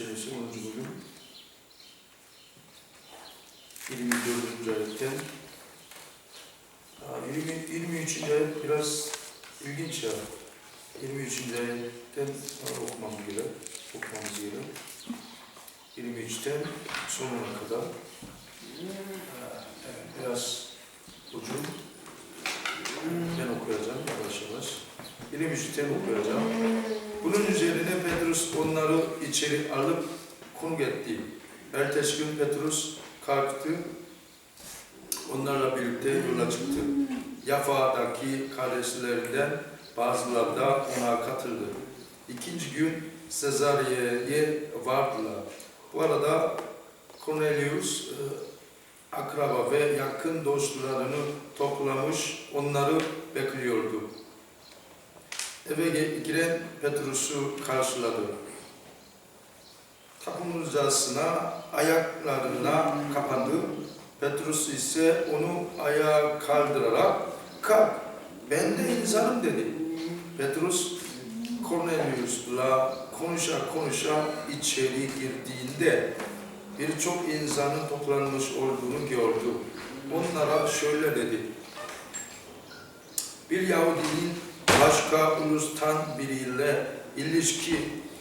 Suresi 10. bölüm 24. ayetten Aa, 20, 23. ayet biraz ilginç ya. 23. ayetten okumamız gerek. Okumamız gerek. 23'ten sonuna kadar. Evet, biraz uzun. Ben okuyacağım yavaş yavaş. 23'ten okuyacağım. Bunun üzerine Petrus onları içeri alıp konuk etti. Ertesi gün Petrus kalktı, onlarla birlikte yola çıktı. Yafa'daki kardeşlerinden bazıları da ona katıldı. İkinci gün Sezarya'ya vardılar. Bu arada Cornelius e, akraba ve yakın dostlarını toplamış, onları bekliyordu. Eve giren Petrus'u karşıladı. Tapınacağısına ayaklarına kapandı. Petrus ise onu ayağa kaldırarak kalk ben de insanım dedi. Petrus Cornelius'la konuşa konuşa içeri girdiğinde birçok insanın toplanmış olduğunu gördü. Onlara şöyle dedi. Bir Yahudinin başka ulustan biriyle ilişki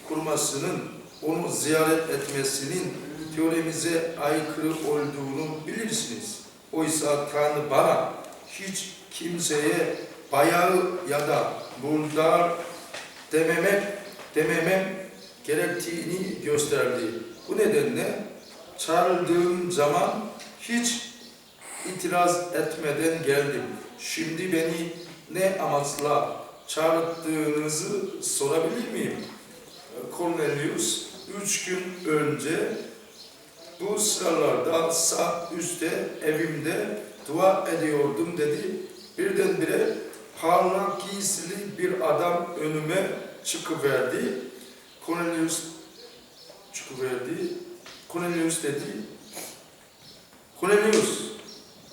kurmasının, onu ziyaret etmesinin teoremize aykırı olduğunu bilirsiniz. Oysa Tanrı bana hiç kimseye bayağı ya da muldar dememek, dememem gerektiğini gösterdi. Bu nedenle çağrıldığım zaman hiç itiraz etmeden geldim. Şimdi beni ne amaçla çağırttığınızı sorabilir miyim? Cornelius üç gün önce bu sıralarda sağ üstte evimde dua ediyordum dedi. Birdenbire parlak giysili bir adam önüme çıkıverdi. Cornelius çıkıverdi. Cornelius dedi. Cornelius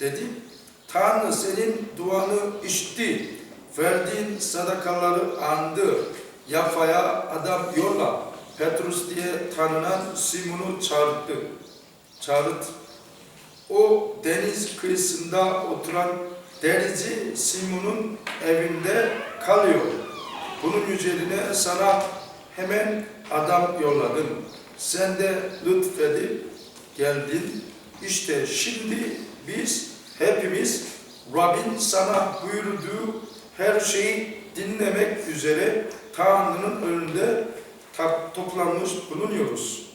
dedi. Tanrı senin duanı işitti. Verdiğin sadakaları andı. Yafa'ya adam yolla. Petrus diye tanınan Simon'u çağırdı. Çağırt. O deniz kıyısında oturan derici Simon'un evinde kalıyor. Bunun üzerine sana hemen adam yolladım. Sen de lütfedip geldin. İşte şimdi biz hepimiz Rabbin sana buyurduğu her şeyi dinlemek üzere Tanrı'nın önünde toplanmış bulunuyoruz.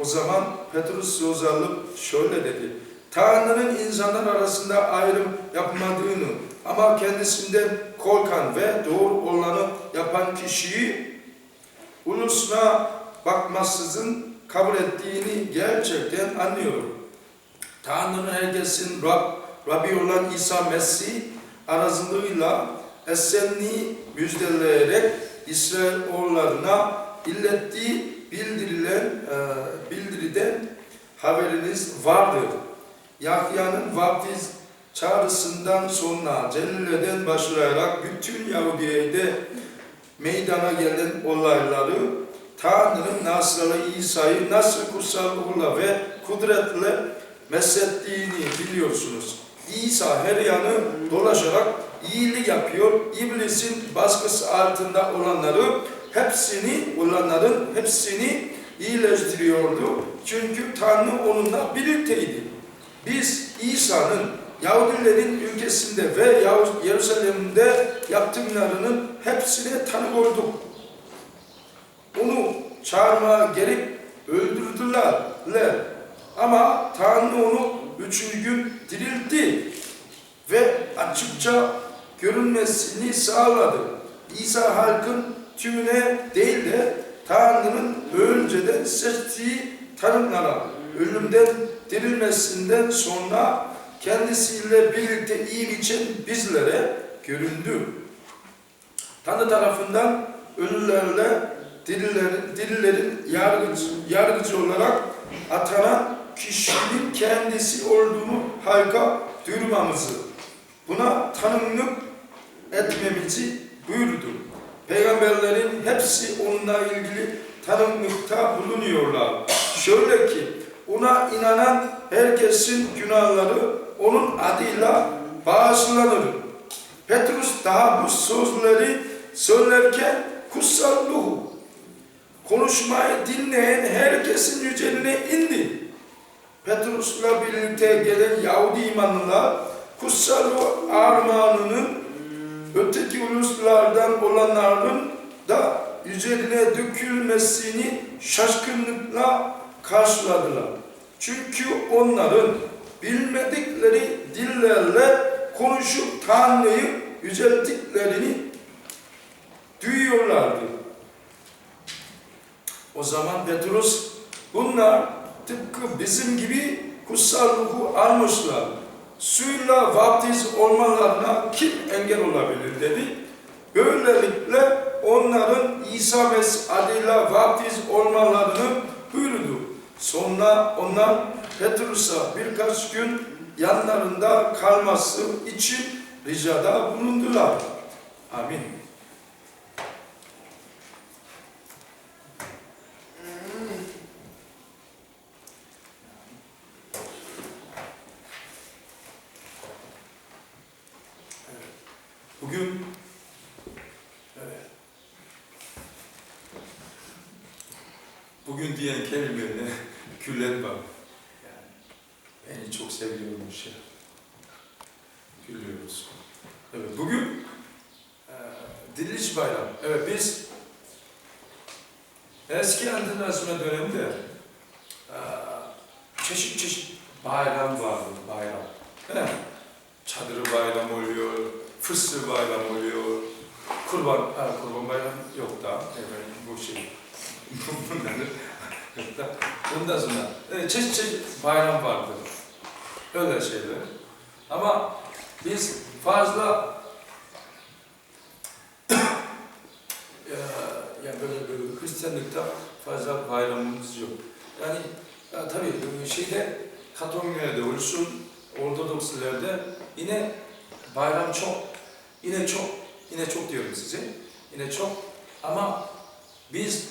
O zaman Petrus söz alıp şöyle dedi. Tanrı'nın insanlar arasında ayrım yapmadığını ama kendisinden korkan ve doğru olanı yapan kişiyi ulusuna bakmaksızın kabul ettiğini gerçekten anlıyorum. Tanrı'nın herkesin Rab, Rabbi olan İsa Mesih aracılığıyla esenliği müjdeleyerek İsrail oğullarına illettiği bildirilen, e, bildiriden haberiniz vardır. Yahya'nın vaftiz çağrısından sonra Celile'den başlayarak bütün Yahudiye'de meydana gelen olayları Tanrı'nın Nasralı İsa'yı nasıl kutsal ruhla ve kudretle meslettiğini biliyorsunuz. İsa her yanı dolaşarak iyilik yapıyor. İblisin baskısı altında olanları hepsini, olanların hepsini iyileştiriyordu. Çünkü Tanrı onunla birlikteydi. Biz İsa'nın Yahudilerin ülkesinde ve Yeruşalim'de yaptıklarının hepsine tanık olduk. Onu çağırmaya gerek öldürdüler. Ama Tanrı onu üçüncü gün diriltti ve açıkça görünmesini sağladı. İsa halkın tümüne değil de Tanrı'nın önceden seçtiği tanıklara ölümden dirilmesinden sonra kendisiyle birlikte iyi biçen bizlere göründü. Tanrı tarafından ölülerle dirilerin, dirilerin yargıcı, yargıcı olarak atanan kişinin kendisi olduğunu halka duyurmamızı, buna tanımlık etmemizi buyurdu. Peygamberlerin hepsi onunla ilgili tanıklıkta bulunuyorlar. Şöyle ki ona inanan herkesin günahları onun adıyla bağışlanır. Petrus daha bu sözleri söylerken kutsal ruh konuşmayı dinleyen herkesin yüceline indi. Petrus'la birlikte gelen Yahudi imanlılar kutsal armağanının öteki uluslardan olanların da üzerine dökülmesini şaşkınlıkla karşıladılar. Çünkü onların bilmedikleri dillerle konuşup Tanrı'yı yücelttiklerini duyuyorlardı. O zaman Petrus bunlar tıpkı bizim gibi kutsal ruhu almışlar. Suyla vaftiz olmalarına kim engel olabilir dedi. Böylelikle onların İsa Mesih adıyla vaftiz olmalarını buyurdu. Sonra onlar Petrus'a birkaç gün yanlarında kalması için ricada bulundular. Amin. Bugün evet, bugün diyen kelimeyle küllet var. Yani beni çok seviyormuş ya. Gülüyoruz. Evet bugün e, Diriliş Bayramı. Evet biz eski Antinasyonel döneminde e, çeşit çeşit bayram vardı bayram. He? Çadır bayram oluyor, fıstığı bayram oluyor, kurban, ha, kurban bayram yok da, evet, bu şey, da. Ondan sonra e, çeşit çeşit bayram vardı. Öyle şeyler. Ama biz fazla ya, yani böyle, böyle Hristiyanlıkta fazla bayramımız yok. Yani ya tabii e, şeyde Katolikler'de olsun, Ortodokslerde yine bayram çok, yine çok, yine çok diyorum size, yine çok ama biz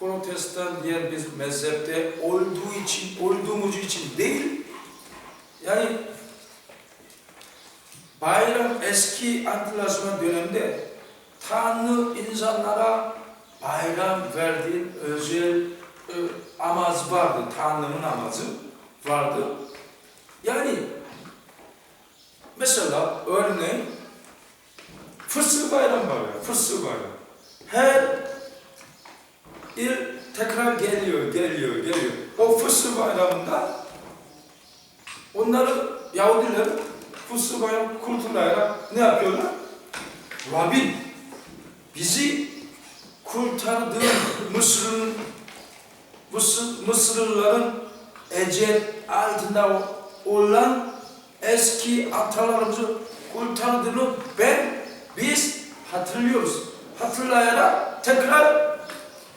Protestan diğer biz mezhepte olduğu için, olduğumuz için değil, yani bayram eski Antlaşma döneminde Tanrı insanlara bayram verdiğin özel e, amaz vardı. Tanrı'nın amacı vardı. Yani mesela örneğin Fısır bayram var ya, Fısır bayram. Her yıl tekrar geliyor, geliyor, geliyor. O Fısır bayramında onları Yahudiler Fısır bayram kurtulayarak ne yapıyorlar? Rabbim bizi kurtardığın Mısır'ın Mısır, Mısırlıların ecel altında olan eski atalarımızı kurtardığını ben biz hatırlıyoruz. Hatırlayarak tekrar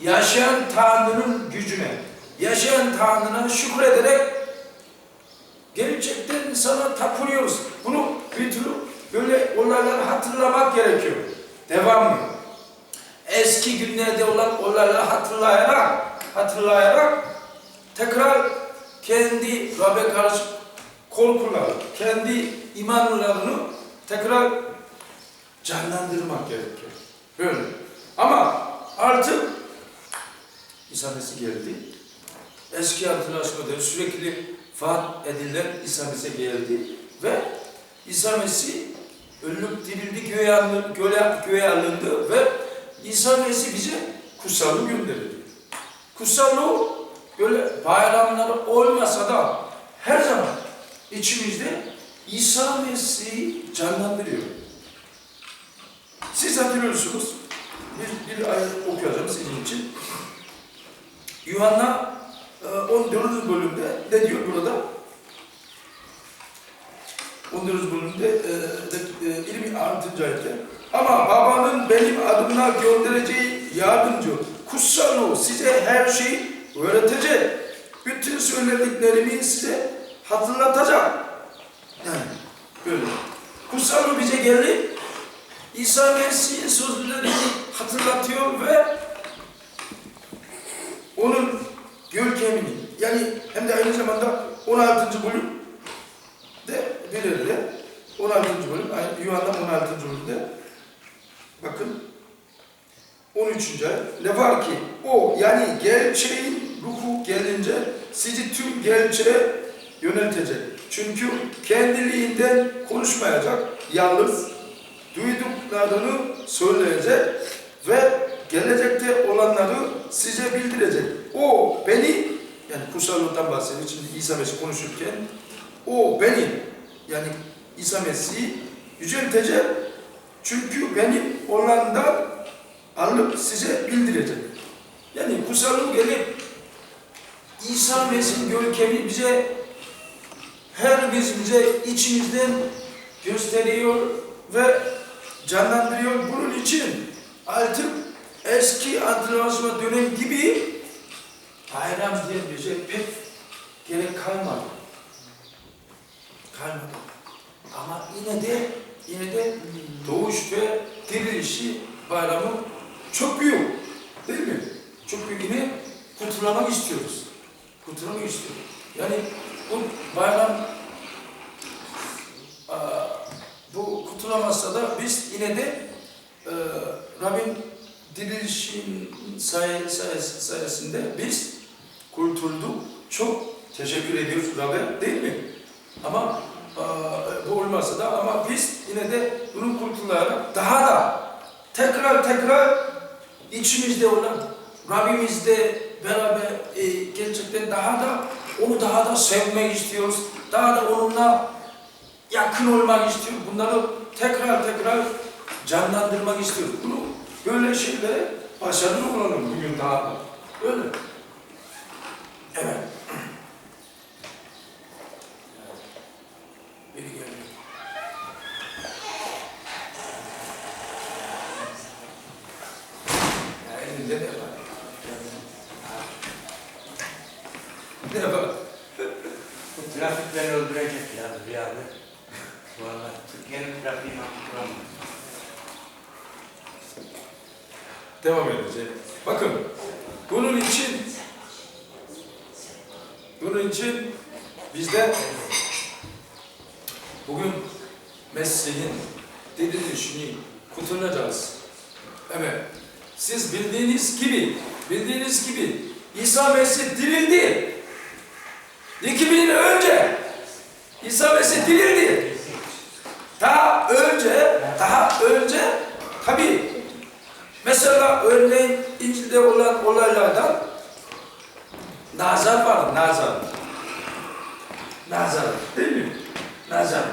yaşayan Tanrı'nın gücüne, yaşayan Tanrı'na şükrederek gerçekten sana tapınıyoruz. Bunu bir türlü böyle olayları hatırlamak gerekiyor. Devamlı. Eski günlerde olan olayları hatırlayarak, hatırlayarak tekrar kendi Rab'be karşı korkuları, kendi imanlarını tekrar canlandırmak gerekiyor. Böyle. Ama artık İsa Mesih geldi. Eski antlaşmada sürekli vaat edilen İsa Mesih geldi ve İsa ölüp dirildi, göğe alındı, göğe, göğe alındı ve İsa bize kutsallığı gönderdi. Kutsallığı böyle bayramları olmasa da her zaman içimizde İsa Mesih'i canlandırıyor. Siz hatırlıyorsunuz. Bir, bir ayet okuyacağım sizin için. Yuhanna e, 14. bölümde ne diyor burada? 14. bölümde e, e, 26. ayette ama babanın benim adımla göndereceği yardımcı kutsal ruh size her şeyi öğretecek. Bütün söylediklerimi size hatırlatacak. Yani böyle. Kutsal bize geldi. İsa Mesih'in sözlerini hatırlatıyor ve onun görkemini yani hem de aynı zamanda 16. bölüm de belirli. 16. bölüm, aynı Yuhanna 16. bölümde bakın 13. ayet. Ne var ki o yani gerçeğin ruhu gelince sizi tüm gerçeğe yöneltecek. Çünkü kendiliğinden konuşmayacak, yalnız duyduklarını söyleyecek ve gelecekte olanları size bildirecek. Bahsediyor şimdi İsa Mesih konuşurken, o beni, yani İsa Mesih'i yüceltecek. Çünkü benim olandan alıp size bildirecek. Yani kutsallık gelip İsa Mesih'in görkemi bize her bizimize içimizden gösteriyor ve canlandırıyor. Bunun için artık eski antrenmanı dönem gibi bayram diye bize pek gerek kalmadı. Kalmadı. Ama yine de yine de doğuş ve dirilişi bayramı çok büyük. Değil mi? Çok büyük yine kutlamak istiyoruz. Kutlamak istiyoruz. Yani bu bayram bu kutlamazsa da biz yine de eee Rabbin dirilişin say- say- sayesinde biz kurtulduk. Çok teşekkür ediyoruz Rabbe değil mi? Ama bu olmasa da ama biz yine de bunu kurtularak daha da tekrar tekrar içimizde olan Rabbimizle beraber e, gerçekten daha da onu daha da sevmek istiyoruz. Daha da onunla yakın olmak istiyoruz. Bunları tekrar tekrar canlandırmak istiyoruz. Bunu böyle şeylere başarılı olalım bugün daha da. Öyle. Evet. Biri geldi. Ya elinde ne var? Ne var? Bu trafik beni öldürecek ya Rüya abi. Vallahi Türkiye'nin trafiğini hatırlamıyorum. Devam edeceğiz. Bakın, bunun için bunun için bizde bugün Mesih'in dirilişini kutlayacağız. Evet. Siz bildiğiniz gibi, bildiğiniz gibi İsa Mesih dirildi. 2000 yıl önce İsa Mesih dirildi. Daha önce, daha önce tabii Mesela örneğin İncil'de olan olaylardan Nazar var, Nazar. Nazar, değil mi? Nazar.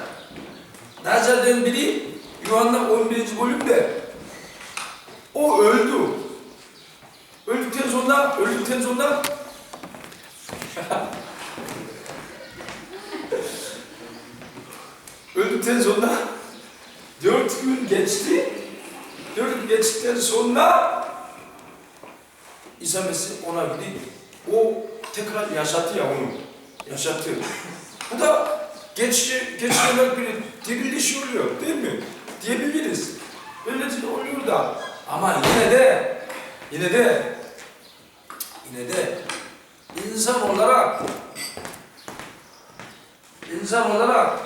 Nazar'dan biri Yuhanna 11. bölümde o öldü. Öldükten sonra, öldükten sonra öldükten sonra dört gün geçti. Dört gün geçtikten sonra İsa Mesih ona gidip o tekrar yaşattı ya onu. Yaşattı. Bu da geçici, geçici bir diriliş oluyor değil mi? Diyebiliriz. Öylece oluyor da ama yine de yine de yine de insan olarak insan olarak